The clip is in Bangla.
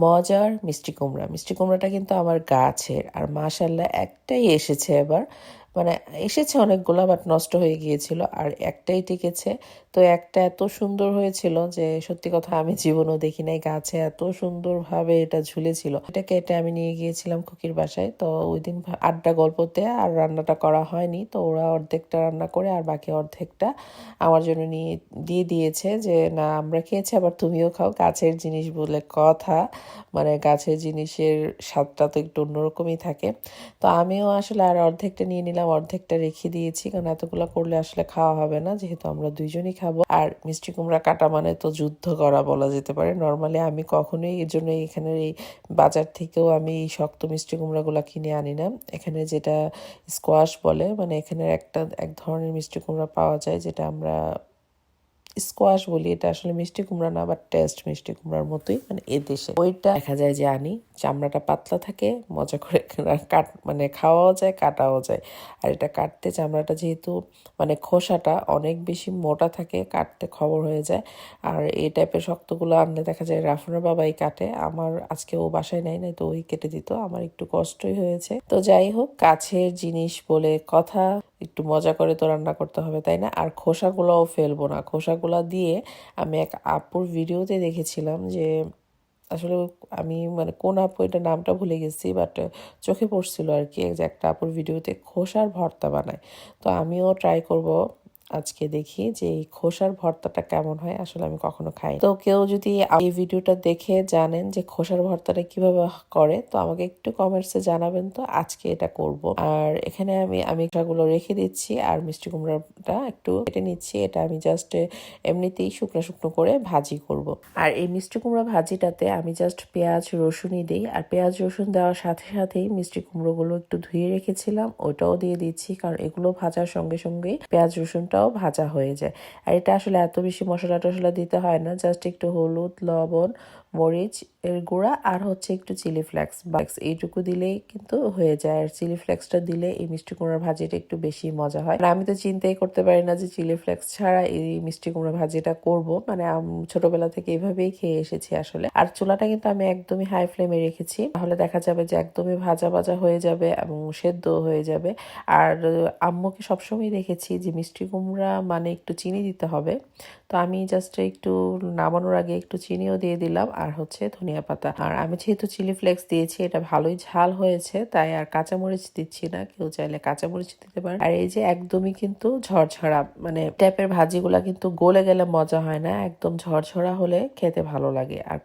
মজার মিষ্টি কুমড়া। মিষ্টি কুমড়াটা কিন্তু আমার গাছের। আর মাশাল্লাহ একটাই এসেছে এবার। মানে এসেছে অনেকগুলো বাট নষ্ট হয়ে গিয়েছিল। আর একটাই টিকেছে। তো একটা এত সুন্দর হয়েছিল যে, সত্যি কথা আমি জীবনও দেখি নাই। গাছে এত সুন্দরভাবে এটা ঝুলেছিল। এটা কেটে আমি নিয়ে গিয়েছিলাম খুকির বাসায়। তো ওই দিন আড্ডা গল্পতে আর রান্নাটা করা হয়নি। তো ওরা অর্ধেকটা রান্না করে আর বাকি অর্ধেকটা আমার জন্য নিয়ে, দিয়ে দিয়েছে যে, না, আমরা খেয়েছি, আবার তুমিও খাও। গাছের জিনিস বলে কথা মানে গাছের জিনিসের স্বাদটা তো একটু অন্যরকমই থাকে। তো আমিও আসলে আর অর্ধেকটা নিয়ে নিলাম। অর্ধেকটা রেখে দিয়েছি, কারণ এতগুলো করলে আসলে খাওয়া হবে না, যেহেতু আমরা দুইজনই খাব। আর মিষ্টি কুমড়া কাটা মানে তো যুদ্ধ করা বলা যেতে পারে। নর্মালি আমি কখনোই এর জন্য এখানের এই বাজার থেকেও আমি এই শক্ত মিষ্টি কুমড়াগুলো কিনে আনি না। এখানে যেটা স্কোয়াশ বলে মানে এখানে একটা, এক ধরনের মিষ্টি কুমড়া পাওয়া যায়, যেটা আমরা স্কোয়াশ বলি, এটা আসলে মিষ্টি কুমড়া না বাট টেস্ট মিষ্টি কুমড়ার মতোই মানে এ দেশে। ওইটা দেখা যায় যে আনি, চামড়াটা পাতলা থাকে, মজা করে কাট মানে খাওয়াও যায়, কাটাও যায়। আর এটা কাটতে চামড়াটা যেহেতু মানে খোসাটা অনেক বেশি মোটা থাকে, কাটতে খবর হয়ে যায়। আর এই টাইপের শক্তগুলো আনলে দেখা যায় রাফুনের বাবাই কাটে। আমার আজকে ও বাসায় নাই নাই তো ওই কেটে দিত, আমার একটু কষ্টই হয়েছে। তো যাই হোক, কাছের জিনিস বলে কথা। একটু মজা করে তো রান্না করতে হবে, তাই না? আর খোসাগুলোও ফেলব না। খোসাগুলো দিয়ে আমি এক আপুর ভিডিওতে দেখেছিলাম যে, আসলে আমি মানে কোন আপু এটা নামটা ভুলে গেছি বাট চোখে পড়ছিল আর কি, যে একটা আপুর ভিডিওতে খোসার ভর্তা বানায়। তো আমিও ট্রাই করব আজকে দেখি যে এই খোসার ভর্তাটা কেমন হয়, আসলে আমি কখনো খাই তো কেউ যদি এই ভিডিওটা দেখে জানেন যে খোসার ভর্তাটা কীভাবে করে, তো আমাকে একটু কমেন্টসে জানাবেন তো আজকে এটা করব। আর এখানে আমি আমি গুলো রেখে দিচ্ছি আর মিষ্টি কুমড়াটা একটু কেটে নিচ্ছি। এটা আমি জাস্ট এমনিতেই শুকনো শুকনো করে ভাজি করব। আর এই মিষ্টি কুমড়া ভাজিটাতে আমি জাস্ট পেঁয়াজ, রসুনই দিই। আর পেঁয়াজ, রসুন দেওয়ার সাথে সাথেই মিষ্টি কুমড়োগুলো একটু ধুয়ে রেখেছিলাম, ওটাও দিয়ে দিচ্ছি। কারণ এগুলো ভাজার সঙ্গে সঙ্গে পেঁয়াজ রসুনটাও ভাজা হয়ে যায়। আর এটা আসলে এত বেশি মশলা টশলা দিতে হয় না জাস্ট একটু হলুদ, লবণ মরিচ এর গুঁড়া আর হচ্ছে একটু চিলি ফ্লেক্স বাক্স এইটুকু দিলেই কিন্তু হয়ে যায়। আর চিলি ফ্লেক্সটা দিলে এই মিষ্টি কুমড়ার ভাজিটা একটু বেশি মজা হয়। আমি তো চিন্তাই করতে পারি না যে চিলি ফ্লেক্স ছাড়া এই মিষ্টি কুমড়া ভাজিটা করব। মানে ছোটবেলা থেকে এইভাবেই খেয়ে এসেছি আসলে। আর চুলাটা কিন্তু আমি একদমই হাই ফ্লেমে রেখেছি। তাহলে দেখা যাবে যে একদমই ভাজা ভাজা হয়ে যাবে এবং সেদ্ধ হয়ে যাবে। আর আম্মুকে সবসময় দেখেছি যে মিষ্টি কুমড়া মানে একটু চিনি দিতে হবে। তো আমি জাস্ট একটু নামানোর আগে একটু চিনিও দিয়ে দিলাম। আর হচ্ছে ধনিয়া পাতা। আর আমি যেহেতু চিলি ফ্লেক্স দিয়েছি, এটা ভালোই ঝাল হয়েছে, তাই আর কাঁচামরিচ দিচ্ছি না। কেউ চাইলে কাঁচামরিচ দিতে পারে আর এই যে একদমই কিন্তু ঝরঝরা মানে ট্যাপের ভাজিগুলা কিন্তু গলে গেলে মজা হয় না, একদম ঝরঝরা হলে খেতে ভালো লাগে। আর